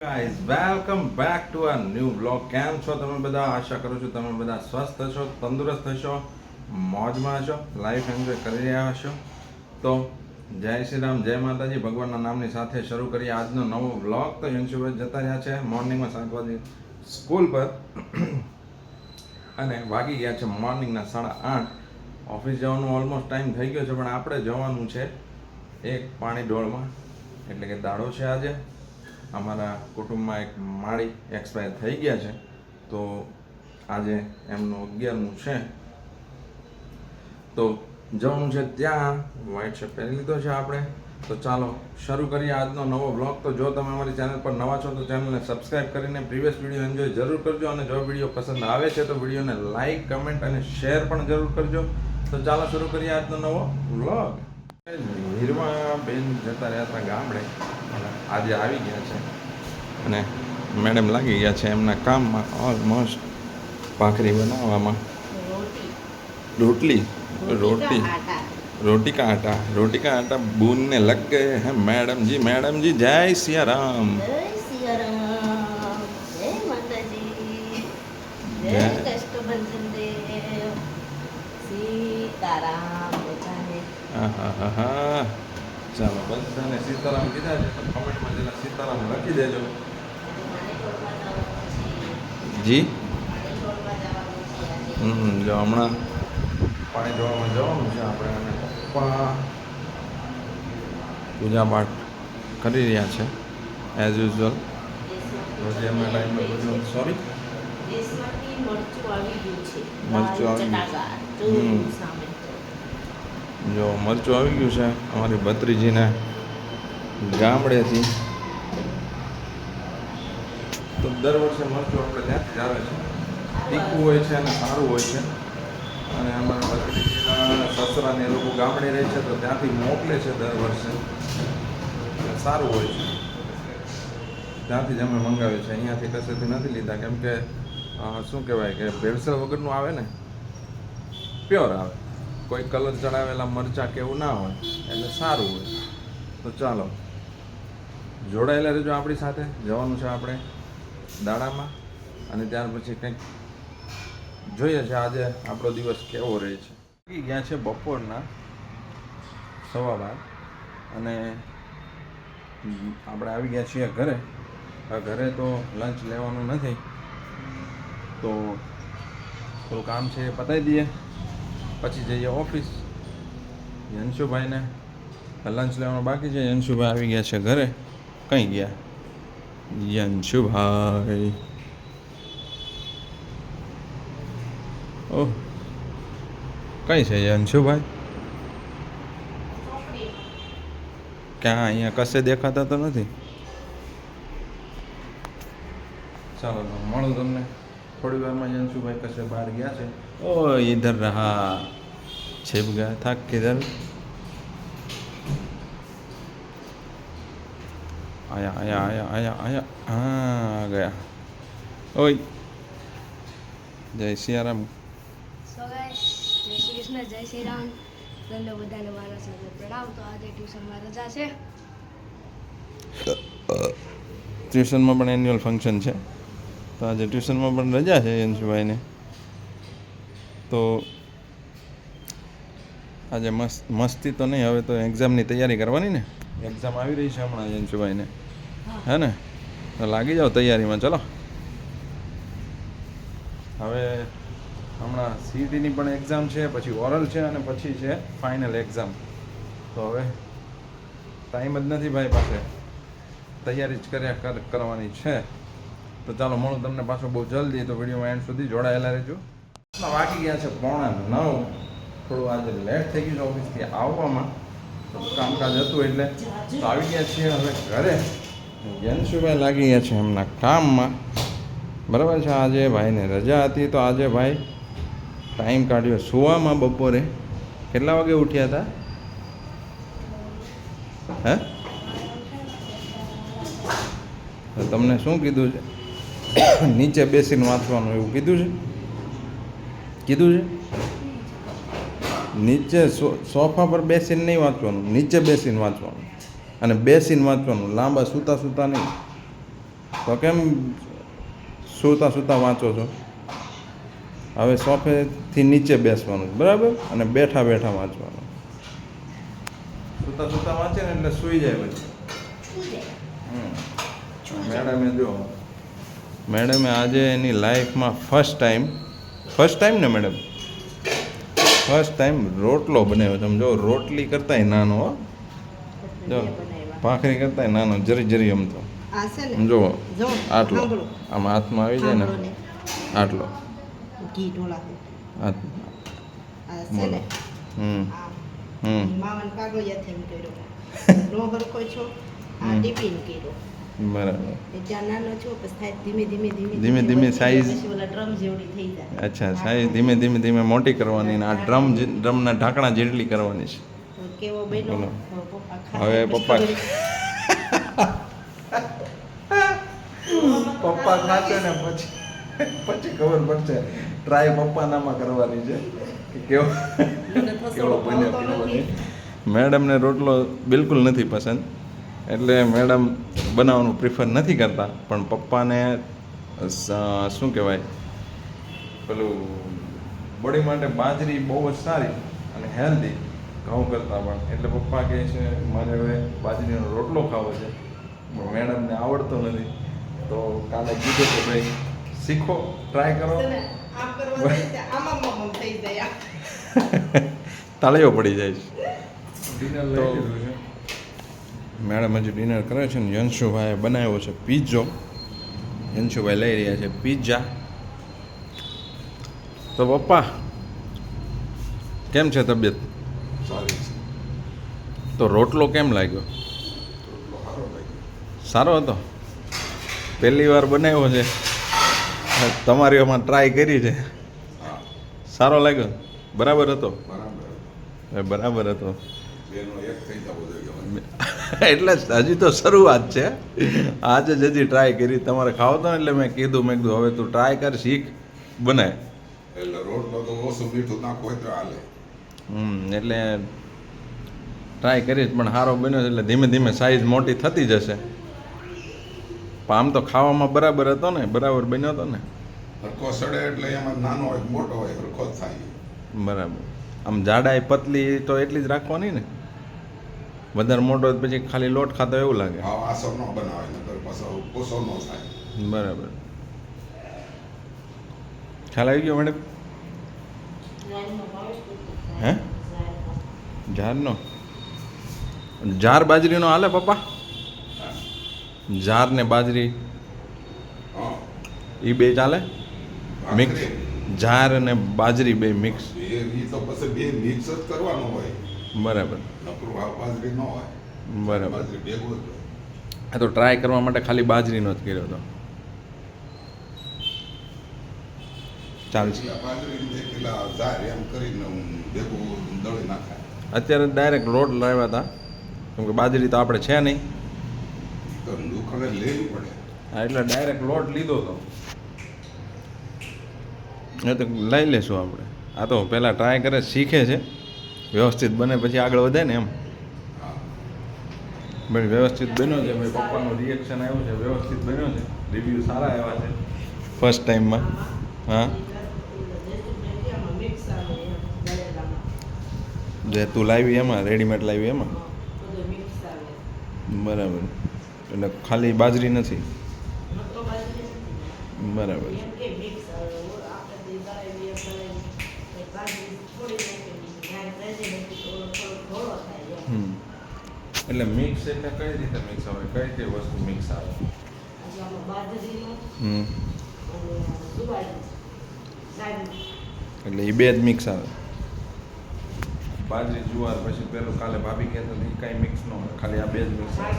Guys welcome back to a new blog કેમ છો તમે બધા? આશા કરું છું તમે બધા સ્વસ્થ છો તંદુરસ્ત હશો, મોજમાં હશો લાઈફ એન્જોય કરી રહ્યા હશો. તો જય શ્રી રામ, જય માતાજી. ભગવાનના નામની સાથે શરૂ કરીએ આજનો નવો બ્લોગ તો યંશુભાઈ જતા રહ્યા છે મોર્નિંગમાં વાગે સ્કૂલ પર. અને વાગી ગયા છે મોર્નિંગના સાડા આઠ. ઓફિસ જવાનું ઓલમોસ્ટ ટાઈમ થઈ ગયો છે, પણ આપણે જવાનું છે એક પાણી ડોળમાં. એટલે કે દાડો છે આજે. અમારા કુટુંબમાં એક માળી એક્સપાયર થઈ ગયા છે. તો આજે એમનું અગિયારમું છે. તો જવાનું છે ત્યાં વ્હાઇટ શર્ટ પહેરી લીધો છે આપણે. તો ચાલો, શરૂ કરીએ આજનો નવો બ્લોગ તો જો તમે અમારી ચેનલ પર નવા છો, તો ચેનલને સબસ્ક્રાઇબ કરીને પ્રીવિયસ વીડિયો એન્જોય જરૂર કરજો અને જો વીડિયો પસંદ આવે છે, તો વિડીયોને લાઇક કમેન્ટ અને શેર પણ જરૂર કરજો. તો ચાલો, શરૂ કરીએ આજનો નવો બ્લોગ હીરવા બેન જતા રહ્યા હતા ગામડે. આજે આવી ગયા છે અને મેડમ લાગી ગયા છે એમના કામમાં ઓલમોસ્ટ ભાખરી બનાવવામાં રોટલી રોટી रोटी का आटा रोटी का आटा भूनने लग गए हैं मैडम जी मैडम जी जय सिया राम જય સિયારામ જય ચાલો બધાને સીતારામ કીધા છે તો કમેન્ટમાં જરા સીતારામ લખી દેજો જી હમ જો હમણાં પાણી ધોવામાં જવાનું છે આપણે અને પપ્પા પૂજા પાઠ કરી રહ્યા છે એઝ યુઝ્યુઅલ રોજે અમે લાઈનમાં બધું સોરી દેશમાંથી મરચું આવી ગયું છે મરચું લાલ આવી ગયું. ચટાકા હમ. જો મરચું આવી ગયું છે, અમારી ભત્રીજીને ગામડેથી. તો દર વર્ષે મરચું આપણે ત્યાંથી આવે છે. તીખું હોય છે અને સારું હોય છે. અને અમારા ભત્રીજીના સસરાને એ લોકો ગામડે રહે છે, તો ત્યાંથી મોકલે છે દર વર્ષે. સારું હોય છે. ત્યાંથી જ અમે મંગાવ્યું છે અહીંયાથી કશેથી નથી લીધા. કેમ કે શું કહેવાય કે ભેળસેળ વગરનું આવે ને? પ્યોર આવે. કોઈ કલર ચડાવેલા મરચાં કે એવું ના હોય, એટલે સારું હોય. તો ચાલો, જોડાયેલા રહેજો આપણી સાથે, જવાનું છે આપણે દાડામાં, અને ત્યાર પછી કંઈક જોઈએ છે આજે આપણો દિવસ કેવો રહે છે. ગયા છે બપોરના સવા બાર અને આપણે આવી ગયા છીએ ઘરે. ઘરે તો લંચ લેવાનું નથી. તો થોડું કામ છે એ પતાવી દઈએ. પછી જઈએ ઓફિસ. યંશુભાઈને લંચ લેવાનું બાકી છે. યંશુભાઈ આવી ગયા છે ઘરે. કઈ ગયા? યંશુભાઈ. ઓહ. કઈ છે યંશુભાઈ? ક્યાં? અહીંયા કશે દેખાતા તો નથી? ચાલો મળું તમને. થોડી વારમાં યંશુભાઈ કશે બહાર ગયા છે ઓ ઇધર રહા छिप गया था किधर आया आया आया आया आया हाँ आ गया ओए जय सियाराम સો ગાઈસ જય શ્રી કૃષ્ણ જય શ્રી રામ તમને બધાને મારા સાથે પ્રણામ તો આજે ટ્યુશનમાં રજા છે ટ્યુશનમાં પણ એન્યુઅલ ફંક્શન છે તો આજે ટ્યુશનમાં પણ રજા છે યંશુભાઈને તો આજે મસ્ત મસ્તી તો નહીં હવે તો એક્ઝામની તૈયારી કરવાની ને? એક્ઝામ આવી રહી છે હમણાં યંશુભાઈને હે ને? તો લાગી જાઓ તૈયારીમાં ચલો. હવે હમણાં સીટીની પણ એક્ઝામ છે પછી ઓરલ છે અને પછી છે ફાઇનલ એક્ઝામ. તો હવે ટાઈમ જ નથી ભાઈ પાસે. તૈયારી જ કર્યા કર કરવાની છે. તો ચાલો મળું તમને પાછો બહુ જલ્દી. તો વિડીયોમાં એન્ડ સુધી જોડાયેલા રહેજો. વાગી ગયા છે પોણા નવ. થોડું આજે લેટ થઈ ગયું છે ઓફિસથી આવવામાં. કામકાજ હતું એટલે. તો આવી ગયા છીએ હવે ઘરે. યંશુભાઈ લાગી ગયા છે એમના કામમાં. બરાબર છે, આજે ભાઈને રજા હતી. તો આજે ભાઈ ટાઈમ કાઢ્યો સુવામાં બપોરે. કેટલા વાગે ઉઠ્યા હતા? હે? તમને શું કીધું છે? નીચે બેસીને વાંચવાનું એવું કીધું છે? કીધું છે? નીચે સોફા પર બેસીને નહીં વાંચવાનું નીચે બેસીને વાંચવાનું. અને બેસીને વાંચવાનું લાંબા સૂતા સૂતા નહીં. તો કેમ સૂતા સૂતા વાંચો છો? હવે સોફેથી નીચે બેસવાનું બરાબર? અને બેઠા બેઠા વાંચવાનું. સૂતા સૂતા વાંચે ને એટલે સૂઈ જાય પછી. મેડમે જો મેડમે આજે એની લાઈફમાં ફર્સ્ટ ટાઈમ ફર્સ્ટ ટાઈમ ને મેડમ? ફર્સ્ટ ટાઈમ રોટલો બનાવ્યો. તમે જો રોટલી કરતાંય નાનો હો. જો ભાખરી કરતાંય નાનો જરી જરી એમ તો જો આટલો. આમ હાથમાં આવી જાય ને. આટલો. બોલો. હમ. હમ. માવાને કાગળિયાથી કર્યો. નો હરખો છો. આ ટિફિન કર્યો. ધીમે ધીમે ધીમે ધીમે ધીમે વધતી size- પછી ઓલા ડ્રમ જેવડી થઈ જાય. અચ્છા સાઈઝ ધીમે ધીમે ધીમે મોટી કરવાની ને આ ડ્રમ જે- ડ્રમના ઢાંકણા જેટલી કરવાની છે. હવે પપ્પા પપ્પા ખાશે ને પછી પછી ખબર પડશે. ટ્રાય પપ્પાનામાં કરવાની છે. કે કેવો કેવો બન્યો કેવો નથી. મેડમને રોટલો બિલકુલ નથી પસંદ. એટલે મેડમ બનાવવાનું પ્રિફર નથી કરતા પણ પપ્પાને શું કહેવાય પેલું બોડી માટે બાજરી બહુ જ સારી અને હેલ્ધી ઘઉં કરતાં પણ. એટલે પપ્પા કહે છે મારે હવે બાજરીનો રોટલો ખાવો છે. પણ મેડમને આવડતો નથી. તો કાલે કીધું કે ભાઈ શીખો ટ્રાય કરો. તાળીઓ પડી જાય છે. તો મેડમ હજી ડિનર કરે છે ને યંશુભાઈએ બનાવ્યો છે પીઝો યંશુભાઈ લઈ રહ્યા છે પીઝા તો પપ્પા કેમ છે તબિયત? સારી તો રોટલો કેમ લાગ્યો? સારો હતો? પહેલી વાર બનાવ્યો છે. તમારી આમાં ટ્રાય કરી છે. સારો લાગ્યો? બરાબર હતો? બરાબર. હતો બેનો એક થઈ જવો જોઈએ એટલે હજી તો શરૂઆત છે. આજે જ હજી ટ્રાય કરી તમારે ખાવ તો એટલે મેં કીધું મેં કીધું હવે તું ટ્રાય કર શીખ બને. એટલે રોટલો તો ઓછું મીઠું નાખો તો હાલે. હમ એટલે ટ્રાય કરીશ પણ સારો બન્યો એટલે ધીમે ધીમે સાઈઝ મોટી થતી જશે. પણ આમ તો ખાવામાં બરાબર હતો ને બરાબર બન્યો હતો ને. હરકો સડે એટલે એમાં નાનો હોય મોટો હોય હરકો થાય. બરાબર. આમ જાડાઈ પતલી તો એટલી જ રાખવાની ને? વધારે મોટો પછી ખાલી લોટ ખાતો એવું લાગે. ભાવ આસો ન બનાવે નકર પાછો ઓછો ન થાય. બરાબર. ખ્યાલ આવી ગયો મેડમ? હે? જારનો? જાર બાજરીનો હાલે પપ્પા? જાર ને બાજરી? એ બે ચાલે મિક્સ. જાર અને બાજરી બે મિક્સ? એ તો પછી બે મિક્સ જ કરવાનું હોય. બરાબર. નકરું બાજરી ન હોય. બરાબર. આ તો ટ્રાય કરવા માટે ખાલી બાજરીનો જ કર્યો હતો ચાલશે અત્યારે ડાયરેક્ટ રોડ લાવ્યા હતા. કેમ કે બાજરી તો આપણે છે નહીં. લેવી પડે. હા એટલે ડાયરેક્ટ લોટ લીધો હતો એ તો લઈ લેશું આપણે. આ તો પહેલાં ટ્રાય કરે શીખે છે. વ્યવસ્થિત બને પછી આગળ વધે ને એમ. પણ ભાઈ વ્યવસ્થિત બન્યો છે. ભાઈ પપ્પાનું રિએક્શન આવ્યું છે. વ્યવસ્થિત બન્યો છે. રિવ્યૂ સારા આવ્યા છે. ફર્સ્ટ ટાઈમમાં હા. જે તું લાવી એમાં રેડીમેડ લાવી એમાં? બધું મિક્સ આવે બરાબર. એટલે ખાલી બાજરી નથી? નકરો બાજરી નથી. બરાબર એમ કે મિક્સ આવે ઓ આપણે જે દળેલી એમ દળેલી, એ બાજરી થોડી નાખેલી. જ્યારે દળેલી હતી તો ઓલો થોડો ઘોળો થાય એમ. હમ એટલે મિક્સ એટલે કઈ રીતે મિક્સ આવે? કઈ કઈ વસ્તુ મિક્સ આવે. એટલે એ બે જ મિક્સ આવે. બાજરી જુવાર પછી પેલું કાલે ભાભી કહેતો એ કાંઈ મિક્સ ન હોય ખાલી આ બે જ મિક્સ આવે.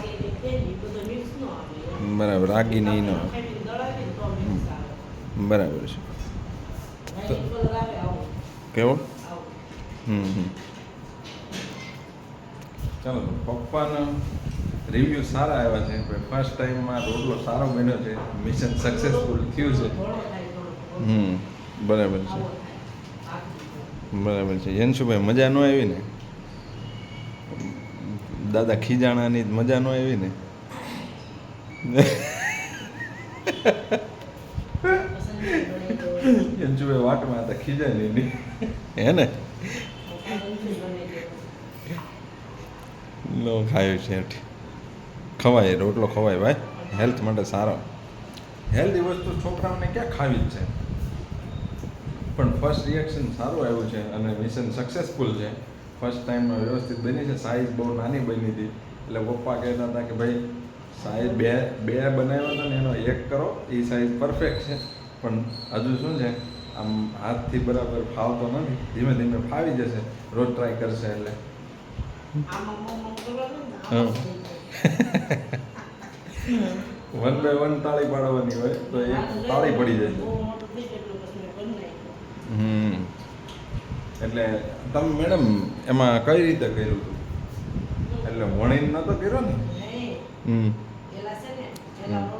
બરાબર. રાગી નહીં ન. બરાબર છે. કેવો. હમ હમ. ચાલો તો પપ્પાનો રિવ્યૂ સારા આવ્યા છે. ભાઈ ફર્સ્ટ ટાઈમમાં રોડલો સારો બન્યો છે. મિશન સક્સેસફુલ થયું છે. હમ બરાબર છે. બરાબર છે. યંશુભાઈ મજા ન આવી ને? દાદા ખીજાણાની જ મજા ન આવી ને? અંજુએ વાટમાં હતા ખીજાય નહીં. હે ને? નો ખાયો હેઠ. ખવાય, રોટલો ખવાય ભાઈ. હેલ્થ માટે સારો. હેલ્ધી વસ્તુ છોકરાઓને ક્યાં ખાવી જ છે? પણ ફર્સ્ટ રિએક્શન સારું આવ્યું છે અને મિશન સક્સેસફુલ છે. ફર્સ્ટ ટાઈમમાં વ્યવસ્થિત બની છે. સાઈઝ બહુ નાની બની હતી. એટલે પપ્પા કહેતા હતા કે ભાઈ સાઈઝ બે બે બનાવ્યો હતો ને એનો એક કરો, એ સાઈઝ પરફેક્ટ છે. પણ હજુ શું છે? આમ હાથથી બરાબર ફાવતો નથી. ધીમે ધીમે ફાવી જશે. રોજ ટ્રાય કરશે એટલે. વન બાય વન તાળી પાડવાની હોય તો એ તાળી પડી જાય. હમ. એટલે તમે મેડમ એમાં કઈ રીતે કર્યું હતું? એટલે વણીને નતો કર્યો ને? હમ. પેલા છે ને, હમ. રોટલો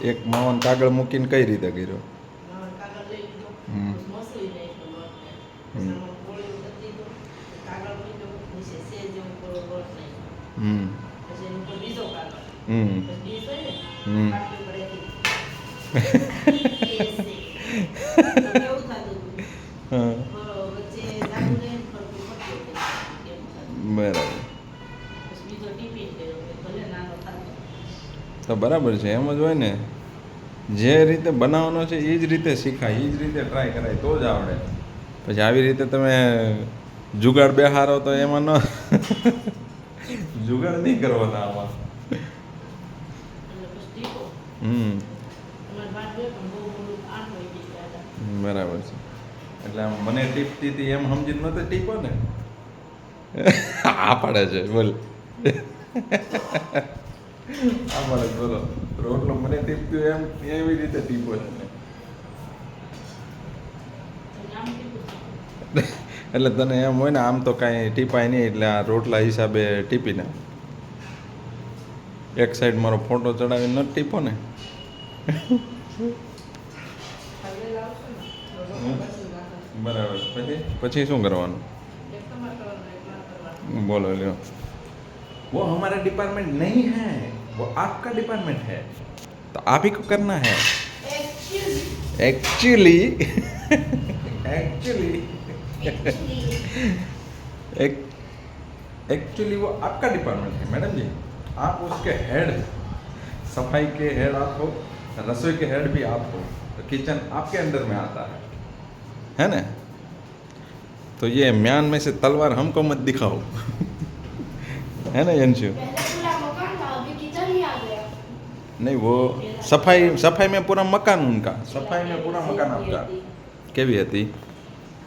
એક માવન કાગળ મૂકીને કઈ રીતે કર્યો? હમ. હમ. હમ આમાં ગોળી ઉતરી દીધો, કાગળ મૂક્યો, નીચે સેજ એવો થોડો લોટ નાખ્યો. હમ પછી એની ઉપર બીજો કાગળ. હમ પછી ડીશ હોય ને, હમ. પાટલી પર રાખી. એસે. તો કેવું થતું હતું? હા બરો, વચ્ચે જાડું રહે ને ફરતું ફરતું હતું. કેવું થતું. બરાબર પછી બીજો ટીપી જ ગયો કે ભલે નાનો થતો. તો બરાબર છે એમ જ હોય ને? જે રીતે બનાવવાનો છે એ જ રીતે શીખાય એ જ રીતે ટ્રાય કરાય તો જ આવડે. પછી આવી રીતે તમે જુગાડ બેહારો તો એમાં ન જુગાડ નહીં કરવાના આમાં. હમ. બરાબર છે. એટલે આમ મને ટીપતી હતી એમ સમજીને નતો ટીપો ને? આ પાડે છે બોલ. આ પાડે બોલો રોટલો મને ટીપ્યો એમ, એવી રીતે ટીપો છે. એટલે તને એમ હોય ને, આમ તો કાંઈ ટીપાય નહીં, એટલે આ રોટલા હિસાબે ટીપીને એક સાઈડ મારો ફોટો ચડાવીને ન ટીપો ને. બરાબર. પછી? પછી શું કરવાનું? બોલો તમારે वो हमारा डिपार्टमेंट नहीं है वो आपका डिपार्टमेंट है। तो आप ही को करना है। एक्चुअली एक्चुअली एक्चुअली वो आपका डिपार्टमेंट है मैडम जी। आप उसके हेड सफ़ाई के हेड आप हो रसोई के हेड भी आप हो। तो किचन आपके अंडर में आता है। है ना? तो ये म्यान में से तलवार हमको मत दिखाओ। है ना यंशु पहले पूरा मकान था अभी किचन ही आ गया नहीं वो सफाई सफाई में पूरा मकान उनका सफाई में पूरा मकान आपका કેવી હતી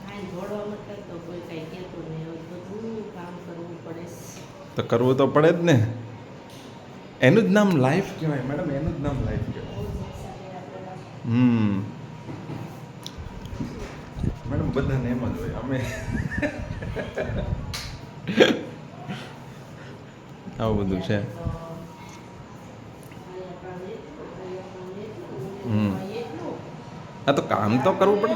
કાંઈ ધોળો મત કરતો, કોઈ કાંઈ કહેતું નહીં. હવે બધું કામ કરવું પડે છે. તો કરવું તો પડે જ ને એનું જ નામ લાઈફ કહેવાય મેડમ એનું જ નામ લાઈફ કહેવાય બહુ જ સાથે આપેલા. હમ મેડમ બધાને એમ જ હોય અમે આવું બધું છે. હમ. આ તો કામ તો કરવું પડે.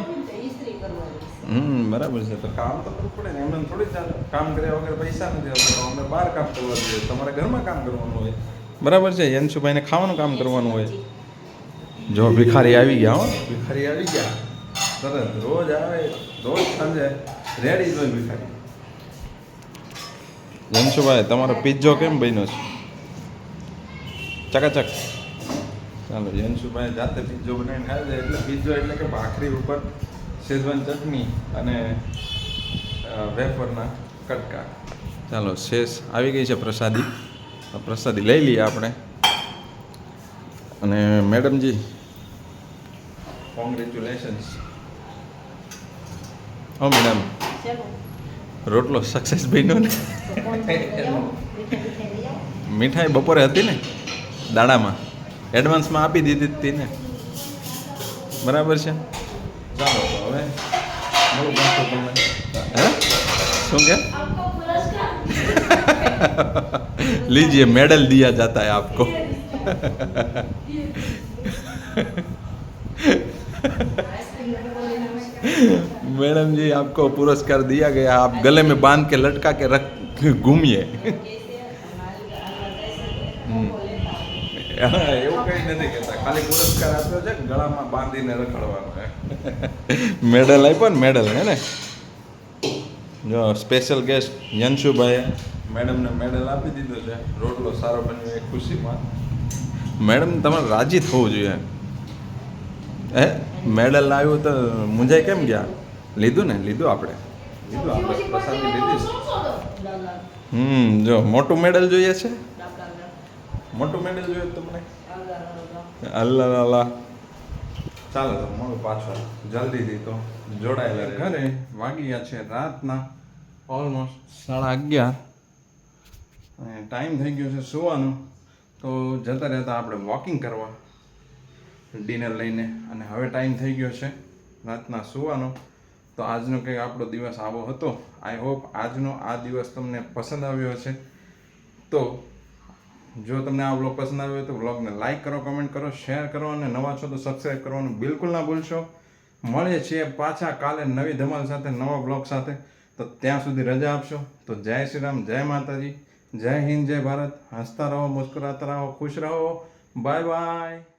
હમ, બરાબર છે. તો કામ તો કરવું પડે ને. એમને થોડી ચાલે કામ કર્યા વગર પૈસા નથી આવતા. અમે બહાર કામ કરવા જોઈએ. તમારે ઘરમાં કામ કરવાનું હોય. બરાબર છે. યંશુભાઈને ખાવાનું કામ કરવાનું હોય. જો ભિખારી આવી ગયા હો. ભિખારી આવી ગયા. તરત રોજ આવે, રોજ સાંજે રેડી જ હોય ભિખારી. યંશુભાઈ તમારો પિઝ્ઝો કેમ બન્યો છે? ચકાચક ચાલો જનશુભાઈ જાતે પિઝ્ઝો બનાવીને ખાય છે એટલે પિઝ્ઝો એટલે કે ભાખરી ઉપર શેઝવાન ચટણી અને વેફરના કટકા. ચાલો શેષ આવી ગઈ છે પ્રસાદી. પ્રસાદી લઈ લઈએ આપણે. અને મેડમજી કોંગ્રેચ્યુલેશન્સ ઓ મેડમ. ચાલો. રોટલો સક્સેસ બન્યો ને તો કોણ લઈ આવો? મીઠાઈ મીઠાઈ લઈ આવો? મીઠાઈ બપોરે હતી ને દાડામાં એડવાન્સમાં આપી દીધી હતી ને બરાબર છે ચાલો તો હવે મળું પાછું તમને હે શું કે आपको पुरस्कार लीजिए मेडल दिया जाता है आपको मैडम जी आपको पुरस्कार दिया गया आप गले में बांध के लटका के रख घूमिए હા, એવું કઈ નથી કહેતા ખાલી પુરસ્કાર આપ્યો છે ગળામાં બાંધીને રખડવાનો મેડલ આપ્યો ને મેડલ હે ને જો સ્પેશિયલ ગેસ્ટ યંશુભાઈએ મેડમને મેડલ આપી દીધો છે રોટલો સારો બન્યો એ ખુશીમાં મેડમ તમારે રાજી થવું જોઈએ હે મેડલ આવ્યું તો મુંજાઈ કેમ ગયા લીધું ને? લીધું આપણે. લીધું આપણે. પ્રસાદી લીધી. હમ જો મોટું મેડલ જોઈએ છે? મોટું મેડલ જોઈએ તમને? અલ્લા લાલા ચાલો તો મળું પાછો. જલ્દીથી તો જોડાયેલા ઘરે વાગી ગયા છે રાતના ઓલમોસ્ટ સાડા અગિયાર. અને ટાઈમ થઈ ગયો છે સુવાનો. તો જતા રહેતા આપણે વોકિંગ કરવા. ડિનર લઈને. અને હવે ટાઈમ થઈ ગયો છે રાતના સુવાનો. તો આજનો કંઈક આપણો દિવસ આવો હતો. આઈ હોપ આજનો આ દિવસ તમને પસંદ આવ્યો હશે. તો જો તમને આ વ્લોગ પસંદ આવ્યો તો વ્લોગને લાઇક કરો કમેન્ટ કરો શેર કરો અને નવા છો તો સબસ્ક્રાઈબ કરવાનું બિલકુલ ના ભૂલશો. મળીએ છીએ પાછા કાલે નવી ધમાલ સાથે, નવા બ્લોગ સાથે. તો ત્યાં સુધી રજા આપશો. તો જય શ્રી રામ, જય માતાજી. જય હિન્દ, જય ભારત. હસતા રહો, મુસ્કરાતા રહો, ખુશ રહો. Bye bye